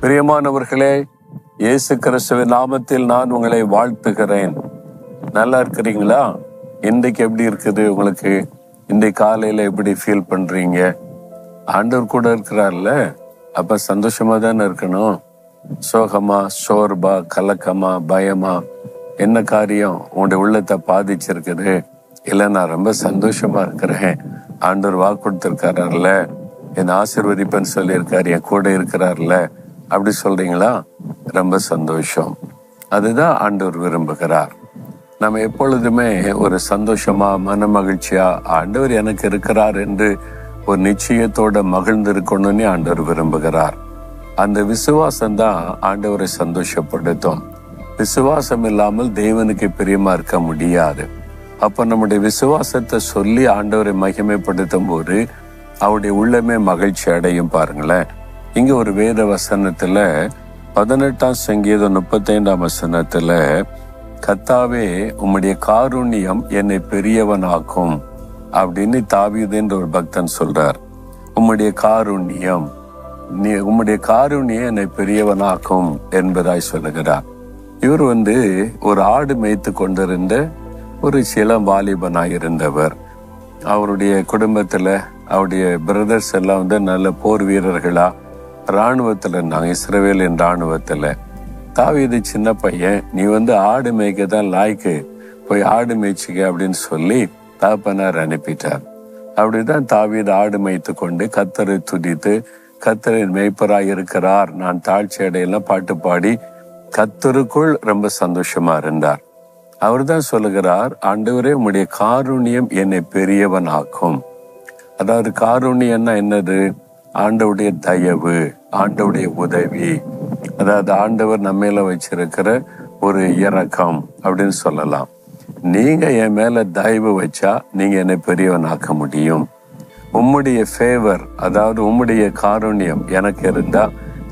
பிரியமானவர்களே இயேசு கிறிஸ்துவின் நாமத்தில் நான் உங்களை வாழ்த்துகிறேன். நல்லா இருக்கிறீங்களா? இன்றைக்கு எப்படி இருக்குது உங்களுக்கு? இன்றைக்கு காலையில எப்படி ஃபீல் பண்றீங்க? ஆண்டவர் கூட இருக்கிறார்ல அப்ப சந்தோஷமாக தானே இருக்கணும்? சோகமா சோர்பா கலக்கமா பயமா? என்ன காரியம் உன்னுடைய உள்ளத்தை பாதிச்சிருக்குது? இல்ல நான் ரொம்ப சந்தோஷமா இருக்கிறேன். ஆண்டவர் வாக்கு கொடுத்திருக்காருல்ல என் ஆசிர்வதிப்பேன்னு சொல்லியிருக்காரு என் கூட இருக்கிறார்ல. அப்படி சொல்றீங்களா? ரொம்ப சந்தோஷம். அதுதான் ஆண்டவர் விரும்புகிறார். நம்ம எப்பொழுதுமே ஒரு சந்தோஷமா மன மகிழ்ச்சியா ஆண்டவர் எனக்கு இருக்கிறார் என்று ஒரு நிச்சயத்தோட மகிழ்ந்திருக்கணும்னு ஆண்டவர் விரும்புகிறார். அந்த விசுவாசம் தான் ஆண்டவரை சந்தோஷப்படுத்தும். விசுவாசம் இல்லாமல் தேவனுக்கு பிரியமா இருக்க முடியாது. அப்ப நம்முடைய விசுவாசத்தை சொல்லி ஆண்டவரை மகிமைப்படுத்தும் போது அவருடைய உள்ளமே மகிழ்ச்சி அடையும் பாருங்களேன். இங்க ஒரு வேத வசனத்துல பதினெட்டாம் சங்கீதம் முப்பத்தைந்தாம் வசனத்துல கத்தாவே உம்முடைய காருண்யம் என்னை பெரியவனாக்கும் அப்படின்னு தாவியதுன்ற ஒரு பக்தன் சொல்றார். உம்முடைய காருண்யம் நீ உம்முடைய காருண்யம் என்னை பெரியவனாக்கும் என்பதாய் சொல்லுகிறார். இவர் வந்து ஒரு ஆடு மேய்த்து கொண்டிருந்த ஒரு சிலம் வாலிபனாக இருந்தவர். அவருடைய குடும்பத்தில் அவருடைய பிரதர்ஸ் எல்லாம் வந்து நல்ல போர் வீரர்களா இராணுவத்தில் இருந்தாங்க இஸ்ரவேலின் இராணுவத்தில். தாவீது சின்ன பையன் நீ வந்து ஆடு மேய்க்க தான் லாய்க்கு போய் ஆடு மேய்ச்சிக்க அப்படின்னு சொல்லி தகப்பனார் அனுப்பிட்டார். அப்படிதான் தாவீது ஆடு மேய்த்து கொண்டு கத்தரை துதித்து கத்தரின் மேய்ப்பராக இருக்கிறார். நான் தாழ்ச்சி அடையெல்லாம் பாட்டு பாடி கத்தருக்குள் ரொம்ப சந்தோஷமா இருந்தார். அவர் தான் சொல்லுகிறார் ஆண்டவரே உம்முடைய காருண்யம் என்னை பெரியவன் ஆக்கும் அதாவது காருண்யம்னா என்னது? ஆண்டவுடைய தயவு ஆண்டவுடைய உதவி. அதாவது ஆண்டவர் நம்மையில வச்சிருக்கிற ஒரு இறக்கம் அப்படின்னு சொல்லலாம். நீங்க என் மேல தயவு வச்சா நீங்க என்னை பெரியவன் ஆக்க முடியும். உம்முடைய ஃபேவர் அதாவது உம்முடைய காருண்யம் எனக்கு இருந்தா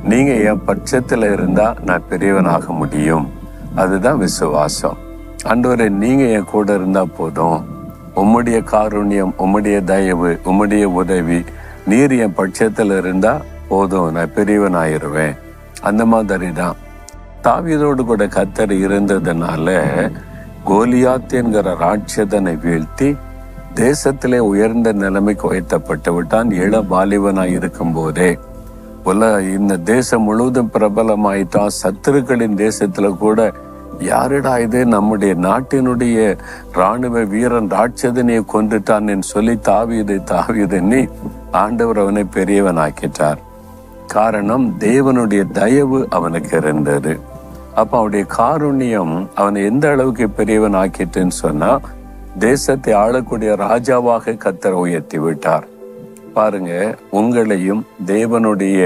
நீங்க என் பட்சத்துல இருந்தா நான் பெரியவனாக முடியும். அதுதான் விசுவாசம். ஆண்டவரே நீங்க என் கூட இருந்தா போதும். உம்முடைய காருண்யம் உம்முடைய தயவு உம்முடைய உதவி நீர் என் பட்சத்துல இருந்தா போதும். நான் பெரியவனாயிருவேன். அந்த மாதிரி தான் தாவியதோடு கூட கத்தர் இருந்ததுனால கோலியாத் என்கிற ராட்சதனை வீழ்த்தி தேசத்திலே உயர்ந்த நிலைமைக்கு உயர்த்தப்பட்டு விட்டான். இள வாலிபனாய் இருக்கும் போதே போல இந்த தேசம் முழுவதும் பிரபலமாயிட்டான் சத்துருக்களின் தேசத்துல கூட யாரிடா இது? நம்முடைய நாட்டினுடைய ராணுவ வீரன் ராட்சதனையை கொண்டுட்டான் என்று சொல்லி தாவியதை தாவீதுன்னு ஆண்டவர் அவனை பெரியவன் ஆக்கிட்டார் காரணம் தேவனுடைய தயவு அவனுக்கு இருந்தது. அப்ப அவனுடைய காருண்யம் அவனை எந்த அளவுக்கு பெரியவன் ஆக்கிட்டுன்னு சொன்னா தேசத்தை ஆளக்கூடிய ராஜாவாக கத்தர் உயர்த்தி விட்டார். பாருங்க உங்களையும் தேவனுடைய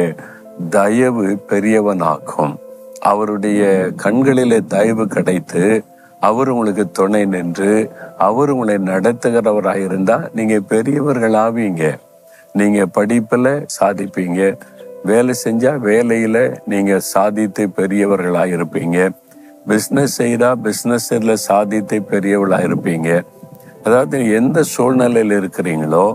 தயவு பெரியவனாக்கும். அவருடைய கண்களிலே தயவு கிடைத்து அவர் உங்களுக்கு துணை நின்று அவர் உங்களை நடத்துகிறவராயிருந்தா நீங்க பெரியவர்கள் ஆவீங்க நீங்க படிப்புல சாதிப்பீங்க. வேலை செஞ்சா வேலையில நீங்க சாதித்து பெரியவர்களா இருப்பீங்க. பிஸ்னஸ் செய்தா பிஸ்னஸ்ல சாதித்து பெரியவர்களா இருப்பீங்க. அதாவது எந்த சூழ்நிலையில் இருக்கிறீங்களோ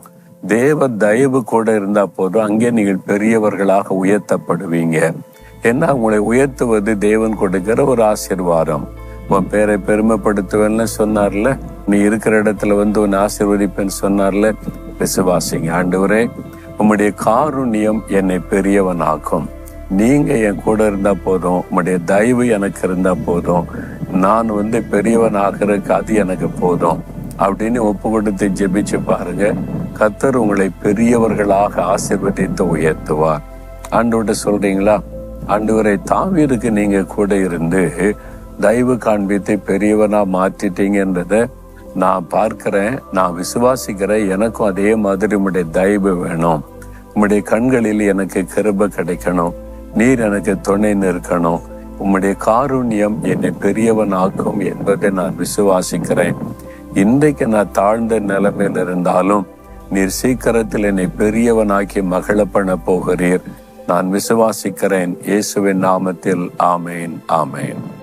தேவ தயவு கூட இருந்தா போதும். அங்கே நீங்கள் பெரியவர்களாக உயர்த்தப்படுவீங்க. ஏன்னா உங்களை உயர்த்துவது தேவன் கொடுக்கிற ஒரு ஆசீர்வாதம். உன் பேரை பெருமைப்படுத்துவேன்னு சொன்னார்ல? நீ இருக்கிற இடத்துல வந்து உன் ஆசிர்வதிப்பேன்னு சொன்னார்ல? விசுவாசிங்க ஆண்டவரே உம்முடைய காருண்யம் என்னை பெரியவனாக்கும். நீங்க என் கூட இருந்தா போதும். உம்முடைய தயவு எனக்கு இருந்தா போதும். நான் வந்து பெரியவன் ஆகிறதுக்கு அது எனக்கு போதும். அப்படின்னு ஒப்பு கொடுத்து ஜெபிச்சு பாருங்க. கத்தர் உங்களை பெரியவர்களாக ஆசிர்வதித்து உயர்த்துவார். ஆண்டோட சொல்றீங்களா? ஆண்டவரை தாவீருக்கு நீங்க கூட இருந்து தயவு காண்பித்து பெரியவனா மாற்றிட்டீங்கன்றத நான் பார்க்கிறேன் நான் விசுவாசிக்கிறேன். எனக்கும் அதே மாதிரி உங்களுடைய தயவு வேணும். உம்முடைய கண்களில் எனக்கு கிருப கிடைக்கணும். நீர் எனக்கு துணை நிற்கணும். உம்முடைய காருண்யம் என்னை பெரியவன் ஆக்கும் என்பதை நான் விசுவாசிக்கிறேன். இன்றைக்கு நான் தாழ்ந்த நிலைமையில் இருந்தாலும் நீர் சீக்கிரத்தில் என்னை பெரியவனாக்கி மகள பண்ண போகிறீர். நான் விசுவாசிக்கிறேன். இயேசுவின் நாமத்தில். ஆமேன். ஆமேன்.